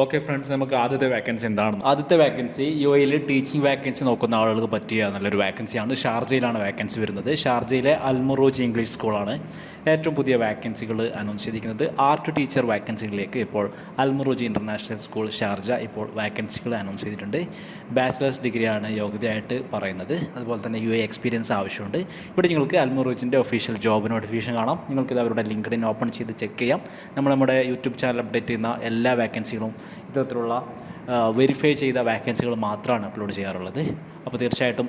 Okay friends നമുക്ക് ആദ്യത്തെ vacancy എന്താണ് ആദ്യത്തെ വാക്കൻസി യു എയിൽ ടീച്ചിങ് വാക്കൻസി നോക്കുന്ന ആളുകൾക്ക് പറ്റിയ നല്ലൊരു വാക്കൻസിയാണ് ഷാർജയിലാണ് വാക്കൻസി വരുന്നത്. ഷാർജയിലെ അൽമുറോജ് ഇംഗ്ലീഷ് സ്കൂളാണ് ഏറ്റവും പുതിയ വാക്കൻസികൾ അനൗൺസ് ചെയ്തിരിക്കുന്നത്. ആർട്ട് ടീച്ചർ വാക്കൻസികളിലേക്ക് ഇപ്പോൾ അൽമുറോജ് ഇന്റർനാഷണൽ സ്കൂൾ ഷാർജ ഇപ്പോൾ വാക്കൻസികൾ അനൗൺസ് ചെയ്തിട്ടുണ്ട്. ബാച്ചിലേഴ്സ് ഡിഗ്രിയാണ് യോഗ്യതയായിട്ട് പറയുന്നത്. അതുപോലെ തന്നെ യു എ എക്സ്പീരിയൻസ് ആവശ്യമുണ്ട്. ഇവിടെ നിങ്ങൾക്ക് അൽമുറോജിന്റെ ഒഫീഷ്യൽ ജോബ് നോട്ടിഫിക്കേഷൻ കാണാം. നിങ്ങൾക്കിത് അവരുടെ ലിങ്ക്ഡിൻ ഓപ്പൺ ചെയ്ത് ചെക്ക് ചെയ്യാം. നമ്മൾ നമ്മുടെ യൂട്യൂബ് ചാനൽ അപ്ഡേറ്റ് ചെയ്യുന്ന എല്ലാ വാക്കൻസികളും ഇത്തരത്തിലുള്ള വെരിഫൈ ചെയ്ത വാക്കൻസികൾ മാത്രമാണ് അപ്ലോഡ് ചെയ്യാറുള്ളത്. അപ്പോൾ തീർച്ചയായിട്ടും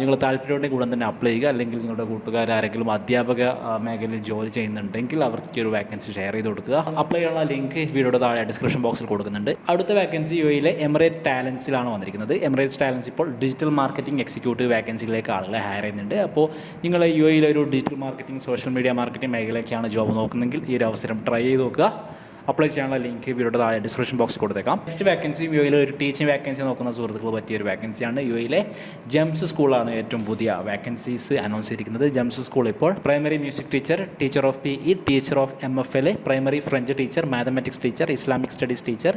നിങ്ങൾ താല്പര്യമുണ്ടെങ്കിൽ ഉടൻ തന്നെ അപ്ലൈ ചെയ്യുക. അല്ലെങ്കിൽ നിങ്ങളുടെ കൂട്ടുകാർ ആരെങ്കിലും അധ്യാപക മേഖലയിൽ ജോലി ചെയ്യുന്നുണ്ടെങ്കിൽ അവർക്ക് ഒരു വാക്കൻസി ഷെയർ ചെയ്ത് കൊടുക്കുക. അപ്ലൈ ചെയ്യാനുള്ള ലിങ്ക് വീഡിയോയുടെ താഴെ ഡിസ്ക്രിപ്ഷൻ ബോക്സിൽ കൊടുക്കുന്നുണ്ട്. അടുത്ത വാക്കൻസി യു എയിലെ എമിറേറ്റ് ടാലൻസിലാണ് വന്നിരിക്കുന്നത്. എമിറേറ്റ്സ് ടാലൻസ് ഇപ്പോൾ ഡിജിറ്റൽ മാർക്കറ്റിംഗ് എക്സിക്യൂട്ടീവ് വാക്കൻസികളിലേക്ക് ആളുകളെ ഹയർ ചെയ്യുന്നുണ്ട്. അപ്പോൾ നിങ്ങൾ യു എയിലെ ഒരു digital marketing social media marketing മേഖലയ്ക്കാണ് job നോക്കുന്നതെങ്കിൽ ഈ ഒരു അവസരം ട്രൈ ചെയ്ത് നോക്കുക. അപ്ലൈ ചെയ്യാനുള്ള ലിങ്ക് വീഡിയോയുടെ താഴെ ഡിസ്ക്രിപ്ഷൻ ബോക്സിൽ കൊടുത്തേക്കാം. നെക്സ്റ്റ് വാക്കൻസി യു എയിൽ ഒരു ടീച്ചിങ് വാക്കൻസി നോക്കുന്ന സുഹൃത്തുക്കൾ പറ്റിയ ഒരു വാക്കൻസിയാണ് യു എയിലെ ജംസ് സ്കൂളാണ് ഏറ്റവും പുതിയ വാക്കൻസീസ് അനൗൺസ് ചെയ്തിരിക്കുന്നത്. ജംസ് സ്കൂൾ ഇപ്പോൾ primary music teacher teacher of P E teacher of M F L primary French teacher mathematics teacher Islamic studies teacher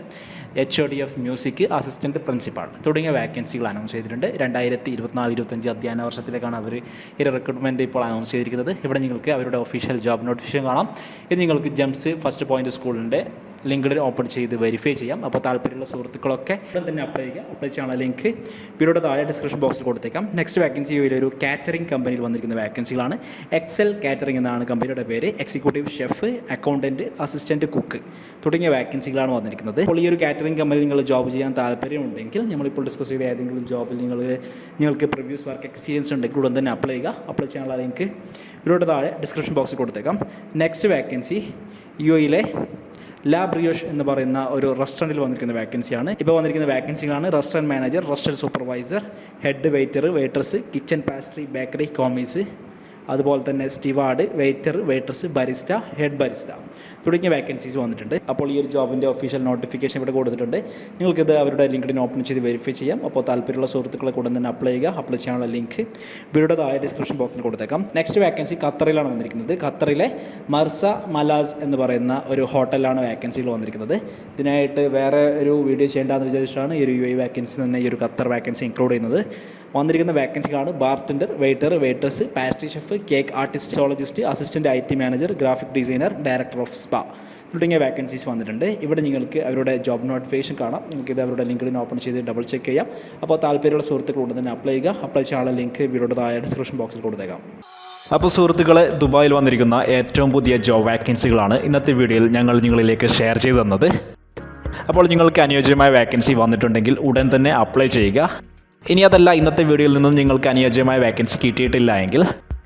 H O D of music assistant principal തുടങ്ങിയ വാക്കൻസികൾ announce ചെയ്തിട്ടുണ്ട്. രണ്ടായിരത്തി ഇരുപത്തിനാല് ഇരുപത്തഞ്ച് അധ്യയന വർഷത്തിലേക്കാണ് അവർ ഈ റിക്രൂട്ട്മെന്റ് ഇപ്പോൾ അനൗൺസ് ചെയ്തിരിക്കുന്നത്. ഇവിടെ നിങ്ങൾക്ക് അവരുടെ ഒഫീഷ്യൽ ജോബ് നോട്ടിഫിക്കേഷൻ കാണാം. ഇത് നിങ്ങൾക്ക് ജംസ് ഫസ്റ്റ് പോയിന്റ് സ്കൂളിന്റെ ലിങ്ക്ഡിൻ ഓപ്പൺ ചെയ്ത് വെരിഫൈ ചെയ്യാം. അപ്പോൾ താല്പര്യമുള്ള സുഹൃത്തുക്കളൊക്കെ ഉടൻ തന്നെ അപ്ലൈ ചെയ്യുക. അപ്ലൈ ചെയ്യാനുള്ള ലിങ്ക് വീഡിയോയുടെ താഴെ ഡിസ്ക്രിപ്ഷൻ ബോക്സിൽ കൊടുത്തേക്കാം. നെക്സ്റ്റ് വാക്കൻസി ഒരു കാറ്ററിംഗ് കമ്പനിയിൽ വന്നിരിക്കുന്ന വാക്കൻസികളാണ് എക്സൽ കാറ്ററിംഗ് എന്നാണ് കമ്പനിയുടെ പേര്. Executive chef accountant assistant cook തുടങ്ങിയ വാക്കൻസികളാണ് വന്നിരിക്കുന്നത്. അപ്പോൾ ഈ ഒരു കാറ്ററിംഗ് കമ്പനിയിൽ നിങ്ങൾ ജോബ് ചെയ്യാൻ താല്പര്യമുണ്ടെങ്കിൽ നമ്മളിപ്പോൾ ഡിസ്കസ് ചെയ്ത ഏതെങ്കിലും ജോബിൽ നിങ്ങൾ നിങ്ങൾക്ക് പ്രിവ്യൂസ് വർക്ക് എക്സ്പീരിയൻസ് ഉണ്ടെങ്കിൽ ഉടൻ തന്നെ അപ്ലൈ ചെയ്യുക. അപ്ലൈ ചെയ്യാനുള്ള ലിങ്ക് വീഡിയോയുടെ താഴെ ഡിസ്ക്രിപ്ഷൻ ബോക്സിൽ കൊടുത്തേക്കാം. നെക്സ്റ്റ് വാക്കൻസി യു എയിലെ ലാ ബ്രിയോഷ് എന്ന് പറയുന്ന ഒരു റെസ്റ്റോറന്റിൽ വന്നിരിക്കുന്ന വാക്കൻസിയാണ് ഇപ്പോൾ വന്നിരിക്കുന്ന വാക്കൻസികളാണ് restaurant manager restaurant supervisor head waiter waiters kitchen pastry bakery commis അതുപോലെ തന്നെ steward waiter waiters barista head barista തുടങ്ങിയ വേക്കൻസീസ് വന്നിട്ടുണ്ട്. അപ്പോൾ ഈ ഒരു ജോബിന്റെ ഒഫീഷ്യൽ നോട്ടിഫിക്കേഷൻ ഇവിടെ കൊടുത്തിട്ടുണ്ട്. നിങ്ങൾക്കിത് അവരുടെ ലിങ്ക്ഡിൻ ഓപ്പൺ ചെയ്ത് വെരിഫൈ ചെയ്യാം. അപ്പോൾ താല്പര്യമുള്ള സുഹൃത്തുക്കളെ കൂടെ തന്നെ അപ്ലൈ ചെയ്യുക. അപ്ലൈ ചെയ്യാനുള്ള ലിങ്ക് വീഡിയോയുടെ താഴെ ഡിസ്ക്രിപ്ഷൻ ബോക്സിൽ കൊടുത്തേക്കാം. നെക്സ്റ്റ് വേക്കൻസി ഖത്തറിലാണ് വന്നിരിക്കുന്നത്. ഖത്തറിലെ മർസ മലാസ് എന്ന് പറയുന്ന ഒരു ഹോട്ടലാണ് വേക്കൻസികൾ വന്നിരിക്കുന്നത്. ഇതിനായിട്ട് വേറെ ഒരു വീഡിയോ ചെയ്യേണ്ടതെന്ന് വിചാരിച്ചിട്ടാണ് ഈ ഒരു യു ഐ വേക്കൻസി തന്നെ ഈ ഒരു ഖത്തർ വേക്കൻസി ഇൻക്ലൂഡ് ചെയ്യുന്നത്. വന്നിരിക്കുന്ന വേക്കൻസികളാണ് bartender waiter waiters pastry chef cake artist സോളജിസ്റ്റ് assistant I T manager graphic designer director of spa തുടങ്ങിയ വാക്കൻസീസ് വന്നിട്ടുണ്ട്. ഇവിടെ നിങ്ങൾക്ക് അവരുടെ ജോബ് നോട്ടിഫിക്കേഷൻ കാണാം. നിങ്ങൾക്ക് ഇത് അവരുടെ ലിങ്കിഡിൻ ഓപ്പൺ ചെയ്ത് ഡബിൾ ചെക്ക് ചെയ്യാം. അപ്പോൾ താല്പര്യമുള്ള സുഹൃത്തുക്കൾ ഉണ്ട് തന്നെ അപ്ലൈ ചെയ്യുക. അപ്ലൈ ചെയ്യാനുള്ള ലിങ്ക് വീഡിയോയുടെ ഡിസ്ക്രിപ്ഷൻ ബോക്സിൽ കൊടുത്തേക്കാം. അപ്പോൾ സുഹൃത്തുക്കളെ ദുബായിൽ വന്നിരിക്കുന്ന ഏറ്റവും പുതിയ ജോബ് വാക്കൻസികളാണ് ഇന്നത്തെ വീഡിയോയിൽ ഞങ്ങൾ നിങ്ങളിലേക്ക് ഷെയർ ചെയ്തു തന്നത്. അപ്പോൾ നിങ്ങൾക്ക് അനുയോജ്യമായ വാക്കൻസി വന്നിട്ടുണ്ടെങ്കിൽ ഉടൻ തന്നെ അപ്ലൈ ചെയ്യുക. ഇനി അതല്ല ഇന്നത്തെ വീഡിയോയിൽ നിന്നും നിങ്ങൾക്ക് അനുയോജ്യമായ വാക്കൻസി കിട്ടിയിട്ടില്ല എങ്കിൽ